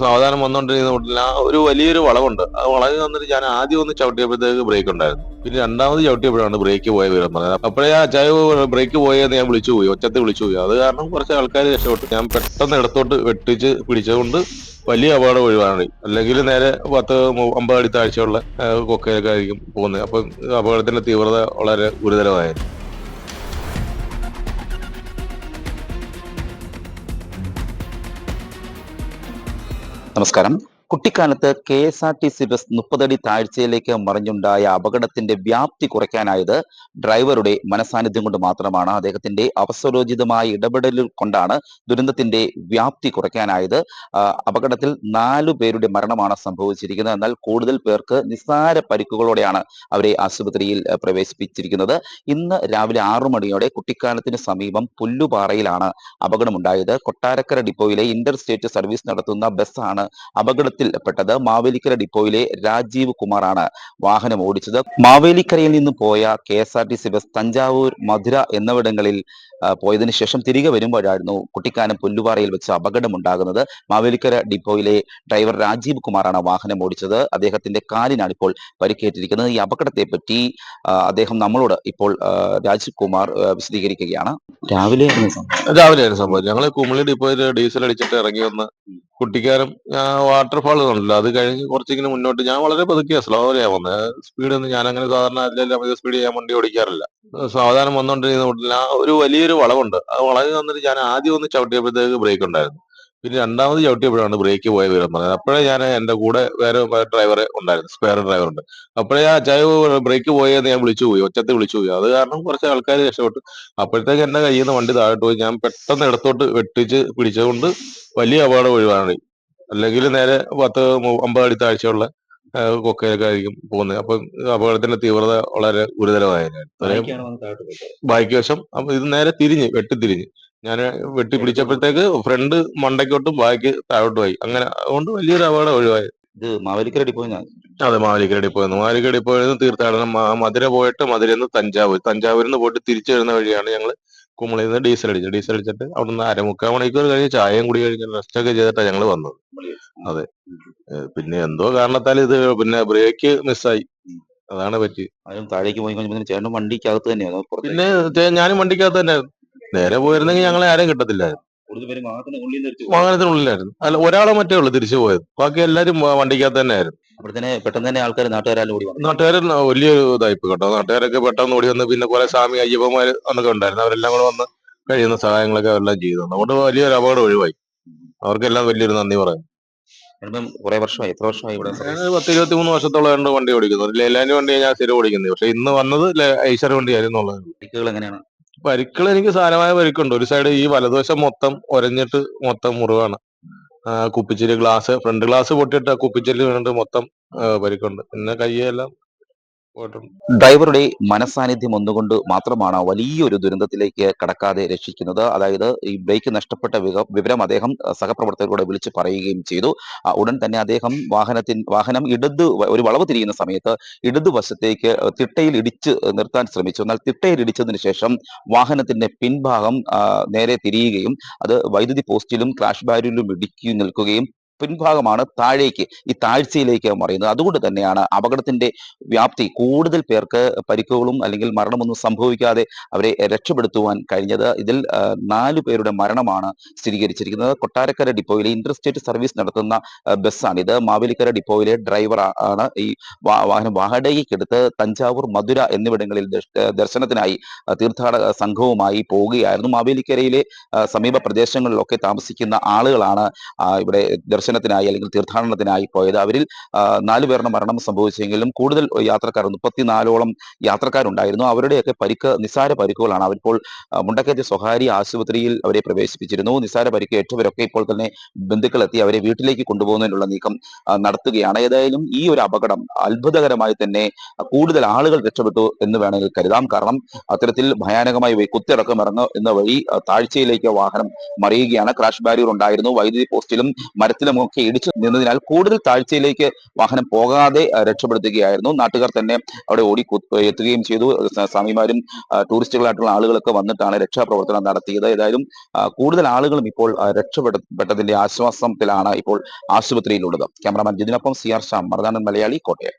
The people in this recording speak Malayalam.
സാവധാനം വന്നുകൊണ്ടിരിക്കുന്ന ആ ഒരു വലിയൊരു വളവുണ്ട്. ആ വളവ് വന്നിട്ട് ഞാൻ ആദ്യം ഒന്ന് ചവിട്ടിയപ്പോഴത്തേക്ക് ബ്രേക്ക് ഉണ്ടായിരുന്നു. പിന്നെ രണ്ടാമത് ചവിട്ടിയപ്പോഴാണ് ബ്രേക്ക് പോയ വിവരം പറഞ്ഞത്. അപ്പോഴേ ആ ചായ ബ്രേക്ക് പോയെന്ന് ഞാൻ വിളിച്ചു പോയി ഒച്ചത്തിൽ വിളിച്ചു പോയി. അത് കാരണം കുറച്ച് ആൾക്കാർ രക്ഷപ്പെട്ടു. ഞാൻ പെട്ടെന്ന് ഇടത്തോട്ട് വെട്ടിച്ച് പിടിച്ചതുകൊണ്ട് വലിയ അപകടം ഒഴിവാണ്. അല്ലെങ്കിൽ നേരെ പത്ത് അമ്പത് അടി താഴ്ചയുള്ള കൊക്കയിലൊക്കെ ആയിരിക്കും പോകുന്നത്. അപ്പം അപകടത്തിന്റെ തീവ്രത വളരെ ഗുരുതരമായിരുന്നു. നമസ്കാരം. കുട്ടിക്കാലത്ത് K S R T C bus മുപ്പതടി താഴ്ചയിലേക്ക് മറിഞ്ഞുണ്ടായ അപകടത്തിന്റെ വ്യാപ്തി കുറയ്ക്കാനായത് ഡ്രൈവറുടെ മനസാന്നിധ്യം കൊണ്ട് മാത്രമാണ്. അദ്ദേഹത്തിന്റെ അവസരോചിതമായ ഇടപെടലുകൾ കൊണ്ടാണ് ദുരന്തത്തിന്റെ വ്യാപ്തി കുറയ്ക്കാനായത്. അപകടത്തിൽ നാലു പേരുടെ മരണമാണ് സംഭവിച്ചിരിക്കുന്നത്. എന്നാൽ കൂടുതൽ പേർക്ക് നിസ്സാര പരിക്കുകളോടെയാണ് അവരെ ആശുപത്രിയിൽ പ്രവേശിപ്പിച്ചിരിക്കുന്നത്. ഇന്ന് രാവിലെ ആറു മണിയോടെ കുട്ടിക്കാലത്തിന് സമീപം പുല്ലുപാറയിലാണ് അപകടമുണ്ടായത്. കൊട്ടാരക്കര ഡിപ്പോയിലെ ഇന്റർ സ്റ്റേറ്റ് സർവീസ് നടത്തുന്ന ബസ്സാണ് അപകടത്തിൽപ്പെട്ടത് മാവേലിക്കര ഡിപ്പോയിലെ രാജീവ് കുമാറാണ് വാഹനം ഓടിച്ചത്. മാവേലിക്കരയിൽ നിന്ന് പോയ K S R T C bus Thanjavur Madurai എന്നിവിടങ്ങളിൽ പോയതിന് ശേഷം തിരികെ വരുമ്പോഴായിരുന്നു കുട്ടിക്കാനം പുല്ലുപാറയിൽ വെച്ച് അപകടമുണ്ടാകുന്നത്. മാവേലിക്കര ഡിപ്പോയിലെ ഡ്രൈവർ രാജീവ് കുമാറാണ് വാഹനം ഓടിച്ചത്. അദ്ദേഹത്തിന്റെ കാലിനാണ് ഇപ്പോൾ പരിക്കേറ്റിരിക്കുന്നത്. ഈ അപകടത്തെ പറ്റി അദ്ദേഹം നമ്മളോട് ഇപ്പോൾ രാജീവ് കുമാർ വിശദീകരിക്കുകയാണ്. രാവിലെ രാവിലെ സംഭവം. ഞങ്ങൾ കുമിളി ഡിപ്പോയിൽ ഡീസൽ അടിച്ചിട്ട് ഇറങ്ങി വന്ന് കുട്ടിക്കാരം വാട്ടർഫാൾ ഉണ്ടല്ലോ അത് കഴിഞ്ഞ് കുറച്ചിങ്ങനെ മുന്നോട്ട് ഞാൻ വളരെ പതുക്കിയ സ്ലോയിലാ വന്നത് സ്പീഡ് ഒന്നും ഞാൻ അങ്ങനെ സാധാരണ അതിലെല്ലാം സ്പീഡ് ചെയ്യാൻ വണ്ടി ഓടിക്കാറില്ല. സാവധാനം വന്നുകൊണ്ടിരുന്ന റൂട്ടിൽ ആ ഒരു വലിയൊരു വളവുണ്ട്. ആ വളവിൽ വന്നിട്ട് ഞാൻ ആദ്യം ഒന്ന് ചവിട്ടിയപ്പോഴത്തേക്ക് ബ്രേക്ക് ഉണ്ടായിരുന്നു. പിന്നെ രണ്ടാമത് ചവിട്ടിയപ്പോഴാണ് ബ്രേക്ക് പോയ വിവരം പറഞ്ഞത്. അപ്പോഴേ ഞാൻ എന്റെ കൂടെ വേറെ ഡ്രൈവർ ഉണ്ടായിരുന്നു. സ്പെയർ ഡ്രൈവർ ഉണ്ട്. അപ്പോഴേ ആ ചായ ബ്രേക്ക് പോയെന്ന് ഞാൻ വിളിച്ചു പോയി. ഒച്ചത്തിൽ വിളിച്ചു പോയി. അത് കാരണം കുറച്ച് ആൾക്കാർ രക്ഷപ്പെട്ടു. അപ്പോഴത്തേക്ക് എന്റെ കയ്യിൽ നിന്ന് വണ്ടി താഴോട്ട് പോയി. ഞാൻ പെട്ടെന്ന് ഇടത്തോട്ട് വെട്ടിച്ച് പിടിച്ചതുകൊണ്ട് വലിയ അപകടം ഒഴിവാണ്. അല്ലെങ്കിൽ നേരെ പത്ത് അമ്പത് അടി താഴ്ചയുള്ള കൊക്കയിലൊക്കെ ആയിരിക്കും പോകുന്നത്. അപ്പൊ അപകടത്തിന്റെ തീവ്രത വളരെ ഗുരുതരമായിരുന്നു ബാക്കി വശം. അപ്പൊ ഇത് നേരെ തിരിഞ്ഞ് വെട്ടി തിരിഞ്ഞ് ഞാൻ വെട്ടി പിടിച്ചപ്പോഴത്തേക്ക് ഫ്രണ്ട് മണ്ടയ്ക്കോട്ടും ബാക്ക് താഴോട്ടുമായി അങ്ങനെ അതുകൊണ്ട് വലിയൊരു അപകടം ഒഴിവായി. ഇത് മാവേലിക്കരടി പോയി അതെ മാവേലിക്കരടി പോയിരുന്നു മാവേലിക്കരടി പോയിരുന്നു തീർത്ഥാടനം. മധുര പോയിട്ട് മധുരയിൽ നിന്ന് തഞ്ചാവൂർ. തഞ്ചാവൂരിൽ നിന്ന് പോയിട്ട് തിരിച്ചു വരുന്ന വഴിയാണ് ഞങ്ങൾ കുമളിയിൽ നിന്ന് ഡീസൽ അടിച്ചത്. ഡീസൽ അടിച്ചിട്ട് അവിടുന്ന് അരമുക്കാൽ മണിക്കൂർ കഴിഞ്ഞ് ചായയും കൂടി കഴിഞ്ഞ് റെസ്റ്റ് ഒക്കെ ചെയ്തിട്ടാണ് ഞങ്ങൾ വന്നത്. അതെ. പിന്നെ എന്തോ കാരണത്താൽ ഇത് പിന്നെ ബ്രേക്ക് മിസ്സായി. അതാണ് പറ്റി. താഴേക്ക് പോയി ചേട്ടൻ വണ്ടിക്കകത്ത് തന്നെയാണ് പിന്നെ ഞാനും വണ്ടിക്കകത്ത് തന്നെ നേരെ പോയിരുന്നെങ്കിൽ ഞങ്ങളെ ആരെയും കിട്ടത്തില്ലായിരുന്നു. വാഹനത്തിനുള്ളിലായിരുന്നു അല്ല ഒരാളെ മറ്റേ ഉള്ളു തിരിച്ചു പോയത്. ബാക്കി എല്ലാരും വണ്ടിക്കകത്ത് തന്നെ ആയിരുന്നു. പെട്ടെന്ന് തന്നെ ആൾക്കാർ നാട്ടുകാരെല്ലാം ഓടി നാട്ടുകാർ വലിയൊരു ഇതായിപ്പോ കേട്ടോ. നാട്ടുകാരൊക്കെ പെട്ടെന്ന് ഓടി വന്ന് പിന്നെ കുറെ സ്വാമി അയ്യപ്പന്മാര് അന്നൊക്കെ ഉണ്ടായിരുന്നു. അവരെല്ലാം കൂടെ വന്ന് കഴിയുന്ന സഹായങ്ങളൊക്കെ അവരെല്ലാം ചെയ്തു. അതുകൊണ്ട് വലിയൊരു അപകടം ഒഴിവായി. അവർക്കെല്ലാം വലിയൊരു നന്ദി പറയാം കുറെ വർഷമായി. എത്ര വർഷമായി ഇവിടെ പത്ത് ഇരുപത്തി മൂന്ന് വർഷത്തോളം വണ്ടി ഓടിക്കുന്നു. ലേലാൻഡ് വണ്ടി ഞാൻ സ്ഥിരം ഓടിക്കുന്നത് പക്ഷെ ഇന്ന് വന്നത് ഐശ്വര വണ്ടി ആയിരുന്നു എങ്ങനെയാണ്? പരിക്കുകൾ എനിക്ക് സാരമായ പരിക്കുണ്ട് ഒരു സൈഡ് ഈ വലതുവശം മൊത്തം ഒരഞ്ഞിട്ട് മൊത്തം മുറിവാണ്. കുപ്പിച്ചിൽ ഗ്ലാസ് ഫ്രണ്ട് ഗ്ലാസ് പൊട്ടിയിട്ട് കുപ്പിച്ചിൽ വീണിട്ട് മൊത്തം പരിക്കുണ്ട് പിന്നെ കയ്യെല്ലാം ഡ്രൈവറുടെ മനസാന്നിധ്യം ഒന്നുകൊണ്ട് മാത്രമാണ് വലിയൊരു ദുരന്തത്തിലേക്ക് കടക്കാതെ രക്ഷിക്കുന്നത്. അതായത് ഈ ബ്രേക്ക് നഷ്ടപ്പെട്ട വിവരം അദ്ദേഹം സഹപ്രവർത്തകരോട് വിളിച്ച് പറയുകയും ചെയ്തു. ഉടൻ തന്നെ അദ്ദേഹം വാഹനത്തിൻ വാഹനം ഇടത് ഒരു വളവ് തിരിയുന്ന സമയത്ത് ഇടത് വശത്തേക്ക് തിട്ടയിൽ ഇടിച്ച് നിർത്താൻ ശ്രമിച്ചു. എന്നാൽ തിട്ടയിൽ ഇടിച്ചതിന് ശേഷം വാഹനത്തിന്റെ പിൻഭാഗം നേരെ തിരിയുകയും അത് വൈദ്യുതി പോസ്റ്റിലും ക്രാഷ് ബാരിലും ഇടിക്കുകയും നിൽക്കുകയും പിൻഭാഗമാണ് താഴേക്ക് ഈ താഴ്ചയിലേക്ക് മറിയുന്നത് അതുകൊണ്ട് തന്നെയാണ് അപകടത്തിന്റെ വ്യാപ്തി കൂടുതൽ പേർക്ക് പരിക്കുകളും അല്ലെങ്കിൽ മരണമൊന്നും സംഭവിക്കാതെ അവരെ രക്ഷപ്പെടുത്തുവാൻ കഴിഞ്ഞത്. ഇതിൽ നാല് പേരുടെ മരണമാണ് സ്ഥിരീകരിച്ചിരിക്കുന്നത്. കൊട്ടാരക്കര ഡിപ്പോയിലെ ഇന്റർസ്റ്റേറ്റ് സർവീസ് നടത്തുന്ന ബസ്സാണ് ഇത്. മാവേലിക്കര ഡിപ്പോയിലെ ഡ്രൈവർ ആണ് ഈ വാഹനം വാടകയ്ക്കെടുത്ത് തഞ്ചാവൂർ മധുര എന്നിവിടങ്ങളിൽ ദർശനത്തിനായി തീർത്ഥാടക സംഘവുമായി പോവുകയായിരുന്നു. മാവേലിക്കരയിലെ സമീപ പ്രദേശങ്ങളിലൊക്കെ താമസിക്കുന്ന ആളുകളാണ് ഇവിടെ ഇവിടെ ദർശനത്തിനായി അല്ലെങ്കിൽ തീർത്ഥാടനത്തിനായി പോയത്. അവരിൽ നാലു പേരുടെ മരണം സംഭവിച്ചെങ്കിലും കൂടുതൽ യാത്രക്കാർ മുപ്പത്തിനാലോളം യാത്രക്കാരുണ്ടായിരുന്നു. അവരുടെയൊക്കെ പരിക്ക് നിസ്സാര പരിക്കുകളാണ്. അവരിപ്പോൾ മുണ്ടക്കയത്തെ സ്വകാര്യ ആശുപത്രിയിൽ അവരെ പ്രവേശിപ്പിച്ചിരുന്നു. നിസ്സാര പരിക്ക് ഏറ്റവരൊക്കെ ഇപ്പോൾ തന്നെ ബന്ധുക്കളെത്തി അവരെ വീട്ടിലേക്ക് കൊണ്ടുപോകുന്നതിനുള്ള നീക്കം നടത്തുകയാണ്. ഏതായാലും ഈ ഒരു അപകടം അത്ഭുതകരമായി തന്നെ കൂടുതൽ ആളുകൾ രക്ഷപ്പെട്ടു എന്ന് വേണമെങ്കിൽ കരുതാം. കാരണം അത്തരത്തിൽ ഭയാനകമായി കുത്തിറക്കം ഇറങ്ങുന്ന വഴി താഴ്ചയിലേക്ക് വാഹനം മറിയുകയാണ്. ക്രാഷ് ബാരിയർ ഉണ്ടായിരുന്നു. വൈദ്യുതി പോസ്റ്റിലും മരത്തിലും ഒക്കെ ഇടിച്ചു നിന്നതിനാൽ കൂടുതൽ താഴ്ചയിലേക്ക് വാഹനം പോകാതെ രക്ഷപ്പെടുത്തുകയായിരുന്നു. നാട്ടുകാർ തന്നെ അവിടെ ഓടി എത്തുകയും ചെയ്തു. സ്വാമിമാരും ടൂറിസ്റ്റുകളായിട്ടുള്ള ആളുകളൊക്കെ വന്നിട്ടാണ് രക്ഷാപ്രവർത്തനം നടത്തിയത്. ഏതായാലും കൂടുതൽ ആളുകളും ഇപ്പോൾ രക്ഷപ്പെട്ടതിന്റെ ആശ്വാസത്തിലാണ് ഇപ്പോൾ ആശുപത്രിയിലുള്ളത്. ക്യാമറാമാൻ ജിതിനൊപ്പം സി ആർ ഷാം മറുനാടൻ മലയാളി കോട്ടയം.